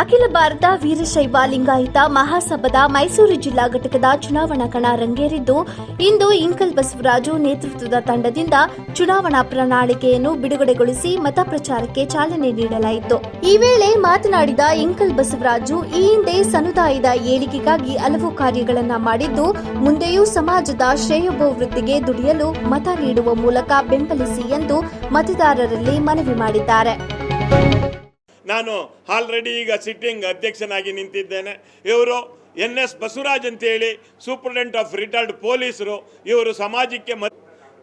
ಅಖಿಲ ಭಾರತ ವೀರಶೈವ ಲಿಂಗಾಯತ ಮಹಾಸಭಾದ ಮೈಸೂರು ಜಿಲ್ಲಾ ಘಟಕದ ಚುನಾವಣಾ ಕಣ ರಂಗೇರಿದ್ದು, ಇಂದು ಇಂಕಲ್ ಬಸವರಾಜು ನೇತೃತ್ವದ ತಂಡದಿಂದ ಚುನಾವಣಾ ಪ್ರಣಾಳಿಕೆಯನ್ನು ಬಿಡುಗಡೆಗೊಳಿಸಿ ಮತ ಪ್ರಚಾರಕ್ಕೆ ಚಾಲನೆ ನೀಡಲಾಯಿತು. ಈ ವೇಳೆ ಮಾತನಾಡಿದ ಇಂಕಲ್ ಬಸವರಾಜು, ಈ ಹಿಂದೆ ಸಮುದಾಯದ ಏಳಿಗೆಗಾಗಿ ಹಲವು ಕಾರ್ಯಗಳನ್ನು ಮಾಡಿದ್ದು, ಮುಂದೆಯೂ ಸಮಾಜದ ಶ್ರೇಯೋಭಿವೃದ್ಧಿಗೆ ದುಡಿಯಲು ಮತ ನೀಡುವ ಮೂಲಕ ಬೆಂಬಲಿಸಿ ಎಂದು ಮತದಾರರಲ್ಲಿ ಮನವಿ ಮಾಡಿದ್ದಾರೆ. ನಾನು ಆಲ್ರೆಡಿ ಈಗ ಸಿಟ್ಟಿಂಗ್ ಅಧ್ಯಕ್ಷನಾಗಿ ನಿಂತಿದ್ದೇನೆ. ಇವರು ಎನ್ ಎಸ್ ಬಸವರಾಜ್ ಅಂತೇಳಿ ಸೂಪರ್ಡೆಂಟ್ ಆಫ್ ರಿಟೈರ್ಡ್ ಪೊಲೀಸರು ಇವರು ಸಮಾಜಕ್ಕೆ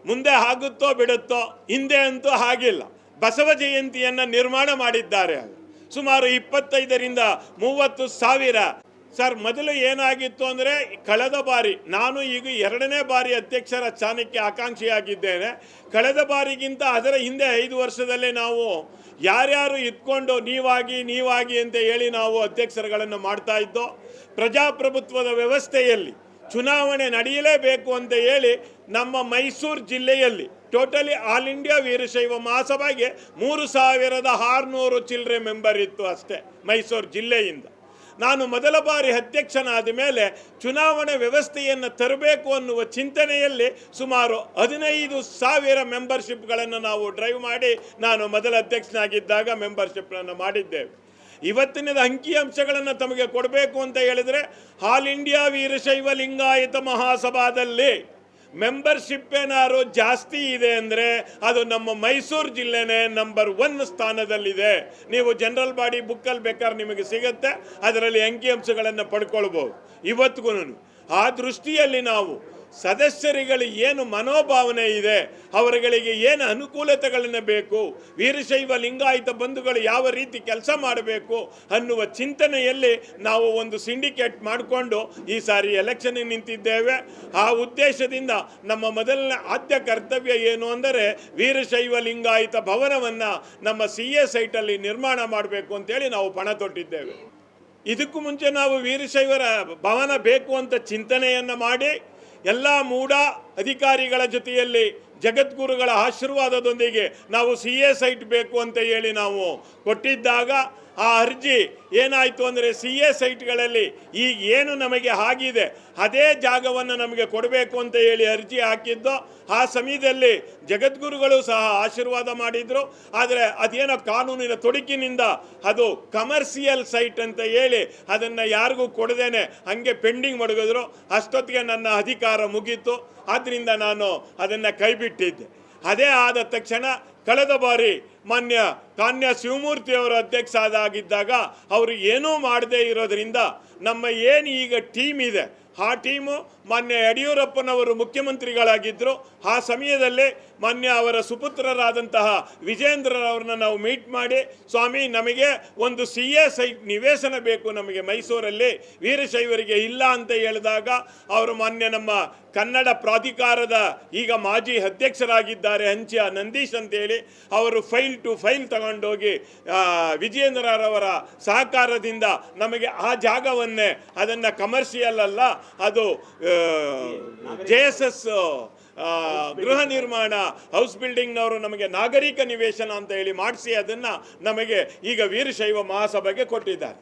ಮುಂದೆ ಆಗುತ್ತೋ ಬಿಡುತ್ತೋ, ಹಿಂದೆ ಅಂತೂ ಹಾಗಿಲ್ಲ ಬಸವ ಜಯಂತಿಯನ್ನು ನಿರ್ಮಾಣ ಮಾಡಿದ್ದಾರೆ ಸುಮಾರು ಇಪ್ಪತ್ತೈದರಿಂದ ಮೂವತ್ತು ಸಾವಿರ. ಸರ್, ಮೊದಲು ಏನಾಗಿತ್ತು ಅಂದರೆ, ಕಳೆದ ಬಾರಿ, ನಾನು ಈಗ ಎರಡನೇ ಬಾರಿ ಅಧ್ಯಕ್ಷರ ಸ್ಥಾನಕ್ಕೆ ಆಕಾಂಕ್ಷಿಯಾಗಿದ್ದೇನೆ. ಕಳೆದ ಬಾರಿಗಿಂತ ಅದರ ಹಿಂದೆ ಐದು ವರ್ಷದಲ್ಲೇ ನಾವು ಯಾರ್ಯಾರು ಇದ್ಕೊಂಡು ನೀವಾಗಿ ನೀವಾಗಿ ಅಂತ ಹೇಳಿ ನಾವು ಅಧ್ಯಕ್ಷರುಗಳನ್ನು ಮಾಡ್ತಾ ಇದ್ದೋ, ಪ್ರಜಾಪ್ರಭುತ್ವದ ವ್ಯವಸ್ಥೆಯಲ್ಲಿ ಚುನಾವಣೆ ನಡೆಯಲೇಬೇಕು ಅಂತ ಹೇಳಿ ನಮ್ಮ ಮೈಸೂರು ಜಿಲ್ಲೆಯಲ್ಲಿ ಟೋಟಲಿ ಆಲ್ ಇಂಡಿಯಾ ವೀರಶೈವ ಮಹಾಸಭೆಗೆ ಮೂರು ಸಾವಿರದ ಆರುನೂರು ಚಿಲ್ಲರೆ ಮೆಂಬರ್ ಇತ್ತು ಅಷ್ಟೇ ಮೈಸೂರು ಜಿಲ್ಲೆಯಿಂದ. ನಾನು ಮೊದಲ ಬಾರಿ ಅಧ್ಯಕ್ಷನಾದ ಮೇಲೆ ಚುನಾವಣೆ ವ್ಯವಸ್ಥೆಯನ್ನು ತರಬೇಕು ಅನ್ನುವ ಚಿಂತನೆಯಲ್ಲಿ ಸುಮಾರು ಹದಿನೈದು ಸಾವಿರ ಮೆಂಬರ್ಶಿಪ್ಗಳನ್ನು ನಾವು ಡ್ರೈವ್ ಮಾಡಿ ನಾನು ಮೊದಲ ಅಧ್ಯಕ್ಷನಾಗಿದ್ದಾಗ ಮೆಂಬರ್ಶಿಪ್ಗಳನ್ನು ಮಾಡಿದ್ದೇವೆ ಇವತ್ತಿನದ ಅಂಕಿಅಂಶಗಳನ್ನು ತಮಗೆ ಕೊಡಬೇಕು ಅಂತ ಹೇಳಿದರೆ ಆಲ್ ಇಂಡಿಯಾ ವೀರಶೈವ ಲಿಂಗಾಯತ ಮಹಾಸಭಾದಲ್ಲಿ ಮೆಂಬರ್ಶಿಪ್ ಏನಾದ್ರು ಜಾಸ್ತಿ ಇದೆ ಅಂದರೆ ಅದು ನಮ್ಮ ಮೈಸೂರು ಜಿಲ್ಲೆನೇ ನಂಬರ್ ಒನ್ ಸ್ಥಾನದಲ್ಲಿದೆ. ನೀವು ಜನರಲ್ ಬಾಡಿ ಬುಕ್ಕಲ್ಲಿ ಬೇಕಾದ್ರೆ ನಿಮಗೆ ಸಿಗುತ್ತೆ. ಅದರಲ್ಲಿ ಅಂಕಿಅಂಶಗಳನ್ನು ಪಡ್ಕೊಳ್ಬೋದು. ಇವತ್ತಿಗೂ ಆ ದೃಷ್ಟಿಯಲ್ಲಿ ನಾವು ಸದಸ್ಯರುಗಳು ಏನು ಮನೋಭಾವನೆ ಇದೆ, ಅವರುಗಳಿಗೆ ಏನು ಅನುಕೂಲತೆಗಳನ್ನು ಬೇಕು, ವೀರಶೈವ ಲಿಂಗಾಯತ ಬಂಧುಗಳು ಯಾವ ರೀತಿ ಕೆಲಸ ಮಾಡಬೇಕು ಅನ್ನುವ ಚಿಂತನೆಯಲ್ಲಿ ನಾವು ಒಂದು ಸಿಂಡಿಕೇಟ್ ಮಾಡಿಕೊಂಡು ಈ ಸಾರಿ ಎಲೆಕ್ಷನ್ ನಿಂತಿದ್ದೇವೆ. ಆ ಉದ್ದೇಶದಿಂದ ನಮ್ಮ ಮೊದಲನೇ ಆದ್ಯ ಕರ್ತವ್ಯ ಏನು ಅಂದರೆ ವೀರಶೈವ ಲಿಂಗಾಯತ ಭವನವನ್ನು ನಮ್ಮ ಸಿ ಎ ಸೈಟಲ್ಲಿ ನಿರ್ಮಾಣ ಮಾಡಬೇಕು ಅಂತೇಳಿ ನಾವು ಪಣ ತೊಟ್ಟಿದ್ದೇವೆ. ಇದಕ್ಕೂ ಮುಂಚೆ ನಾವು ವೀರಶೈವರ ಭವನ ಬೇಕು ಅಂತ ಚಿಂತನೆಯನ್ನು ಮಾಡಿ எல்லாம் மூடாக ಅಧಿಕಾರಿಗಳ ಜೊತೆಯಲ್ಲಿ ಜಗದ್ಗುರುಗಳ ಆಶೀರ್ವಾದದೊಂದಿಗೆ ನಾವು ಸಿ ಎ ಸೈಟ್ ಬೇಕು ಅಂತ ಹೇಳಿ ನಾವು ಕೊಟ್ಟಿದ್ದಾಗ ಆ ಅರ್ಜಿ ಏನಾಯಿತು ಅಂದರೆ ಸಿ ಎ ಸೈಟ್ಗಳಲ್ಲಿ ಈಗ ಏನು ನಮಗೆ ಆಗಿದೆ, ಅದೇ ಜಾಗವನ್ನು ನಮಗೆ ಕೊಡಬೇಕು ಅಂತ ಹೇಳಿ ಅರ್ಜಿ ಹಾಕಿದ್ದು, ಆ ಸಮಯದಲ್ಲಿ ಜಗದ್ಗುರುಗಳು ಸಹ ಆಶೀರ್ವಾದ ಮಾಡಿದರು. ಆದರೆ ಅದೇನೋ ಕಾನೂನಿನ ತೊಡಕಿನಿಂದ ಅದು ಕಮರ್ಷಿಯಲ್ ಸೈಟ್ ಅಂತ ಹೇಳಿ ಅದನ್ನು ಯಾರಿಗೂ ಕೊಡದೇನೆ ಹಾಗೆ ಪೆಂಡಿಂಗ್ ಮಡಗಿದ್ರು. ಅಷ್ಟೊತ್ತಿಗೆ ನನ್ನ ಅಧಿಕಾರ ಮುಗೀತು. ಆದ್ದರಿಂದ ನಾನು ಅದನ್ನು ಕೈಬಿಟ್ಟಿದ್ದೆ. ಅದೇ ಆದ ತಕ್ಷಣ ಕಳೆದ ಬಾರಿ ಮಾನ್ಯ ಕಾನ್ಯ ಶಿವಮೂರ್ತಿ ಅವರ ಅಧ್ಯಕ್ಷ ಆದಾಗಿದ್ದಾಗ ಅವರು ಏನೂ ಮಾಡದೇ ಇರೋದರಿಂದ ನಮ್ಮ ಏನು ಈಗ ಟೀಮ್ ಇದೆ ಆ ಟೀಮು ಮಾನ್ಯ ಯಡಿಯೂರಪ್ಪನವರು ಮುಖ್ಯಮಂತ್ರಿಗಳಾಗಿದ್ದರು ಆ ಸಮಯದಲ್ಲೇ ಮಾನ್ಯ ಅವರ ಸುಪುತ್ರರಾದಂತಹ ವಿಜೇಂದ್ರರವ್ರನ್ನ ನಾವು ಮೀಟ್ ಮಾಡಿ, ಸ್ವಾಮಿ, ನಮಗೆ ಒಂದು ಸಿ ಎ ಸೈಟ್ ನಿವೇಶನ ಬೇಕು ನಮಗೆ ಮೈಸೂರಲ್ಲಿ. ವೀರಶೈವರಿಗೆ ಇಲ್ಲ ಅಂತ ಹೇಳಿದಾಗ ಅವರು ಮಾನ್ಯ ನಮ್ಮ ಕನ್ನಡ ಪ್ರಾಧಿಕಾರದ ಈಗ ಮಾಜಿ ಅಧ್ಯಕ್ಷರಾಗಿದ್ದಾರೆ ಹಂಚಿಯ ನಂದೀಶ್ ಅಂತೇಳಿ, ಅವರು ಫೈಲ್ ಟು ಫೈಲ್ ತಗೊಂಡೋಗಿ ವಿಜೇಂದ್ರರವರ ಸಹಕಾರದಿಂದ ನಮಗೆ ಆ ಜಾಗವನ್ನೇ, ಅದನ್ನು ಕಮರ್ಷಿಯಲ್ ಅಲ್ಲ ಅದು ಜೆ ಎಸ್ ಎಸ್ ಗೃಹ ನಿರ್ಮಾಣ, ಹೌಸ್ ಬಿಲ್ಡಿಂಗ್ನವರು ನಮಗೆ ನಾಗರಿಕ ನಿವೇಶನ ಅಂತ ಹೇಳಿ ಮಾಡಿಸಿ ಅದನ್ನು ನಮಗೆ ಈಗ ವೀರಶೈವ ಮಹಾಸಭೆಗೆ ಕೊಟ್ಟಿದ್ದಾರೆ.